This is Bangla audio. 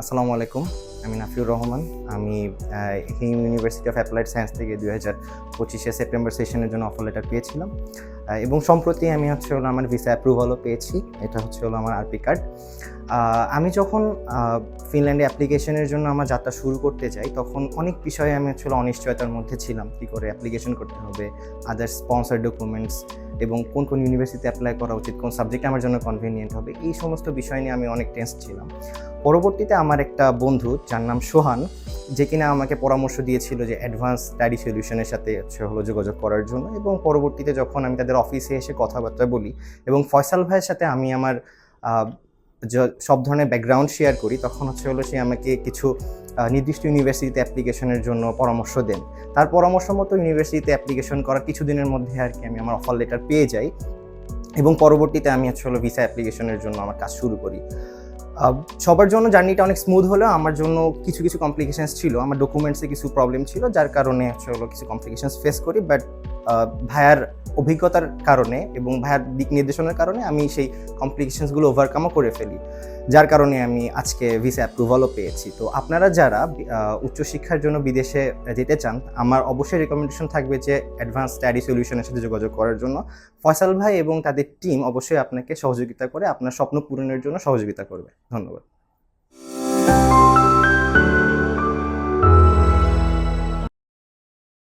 আসসালামু আলাইকুম, আমি নাফিউর রহমান। আমি হিম ইউনিভার্সিটি অফ অ্যাপ্লাইড সায়েন্স থেকে দুই হাজার পঁচিশে সেপ্টেম্বর সেশনের জন্য অফার লেটার পেয়েছিলাম। এবং সম্প্রতি আমি হচ্ছে হলো আমার ভিসা অ্যাপ্রুভালও পেয়েছি। এটা হচ্ছে হলো আমার আরপি কার্ড আমি যখন ফিনল্যান্ডে অ্যাপ্লিকেশনের জন্য আমার যাত্রা শুরু করতে যাই, তখন অনেক বিষয়ে আমি হচ্ছে অনিশ্চয়তার মধ্যে ছিলাম। কী করে অ্যাপ্লিকেশন করতে হবে আদার স্পন্সার ডকুমেন্টস এবং কোন কোন ইউনিভার্সিটিতে অ্যাপ্লাই করা উচিত, কোন সাবজেক্ট আমার জন্য কনভিনিয়েন্ট হবে, এই সমস্ত বিষয় নিয়ে আমি অনেক টেন্স ছিলাম। পরবর্তীতে আমার একটা বন্ধু, যার নাম সোহান যে কিনা আমাকে পরামর্শ দিয়েছিল যে অ্যাডভান্স স্টাডি সলিউশনের সাথে হচ্ছে হলো যোগাযোগ করার জন্য এবং পরবর্তীতে যখন আমি তাদের অফিসে এসে কথাবার্তা বলি এবং ফয়সাল ভাইয়ের সাথে আমি আমার সব ধরনের ব্যাকগ্রাউন্ড শেয়ার করি, তখন হচ্ছে হলো সে আমাকে কিছু নির্দিষ্ট ইউনিভার্সিটিতে অ্যাপ্লিকেশনের জন্য পরামর্শ দেন। তার পরামর্শ মতো ইউনিভার্সিটিতে অ্যাপ্লিকেশন করার কিছুদিনের মধ্যে আর কি আমি আমার অফার লেটার পেয়ে যাই এবং পরবর্তীতে আমি হচ্ছে হলো ভিসা অ্যাপ্লিকেশনের জন্য আমার কাজ শুরু করি। সবার জন্য জার্নিটা অনেক স্মুথ হলেও আমার জন্য কিছু কিছু কমপ্লিকেশানস ছিল, আমার ডকুমেন্টসে কিছু প্রবলেম ছিল, যার কারণে হলো কিছু কমপ্লিকেশানস ফেস করি বাট ভাইয়ার অভিজ্ঞতার কারণে এবং ভায়ার দিক নির্দেশনার কারণে আমি সেই কমপ্লিকেশনসগুলো ওভারকামও করে ফেলি। যার কারণে আমি আজকে ভিসা অ্যাপ্রুভালও পেয়েছি। তো আপনারা যারা উচ্চশিক্ষার জন্য বিদেশে যেতে চান, আমার অবশ্যই রেকমেন্ডেশন থাকবে যে অ্যাডভান্স স্টাডি সলিউশনের সাথে যোগাযোগ করার জন্য। ফয়সাল ভাই এবং তাদের টিম অবশ্যই আপনাকে সহযোগিতা করে আপনার স্বপ্ন পূরণের জন্য সহযোগিতা করবে। ধন্যবাদ।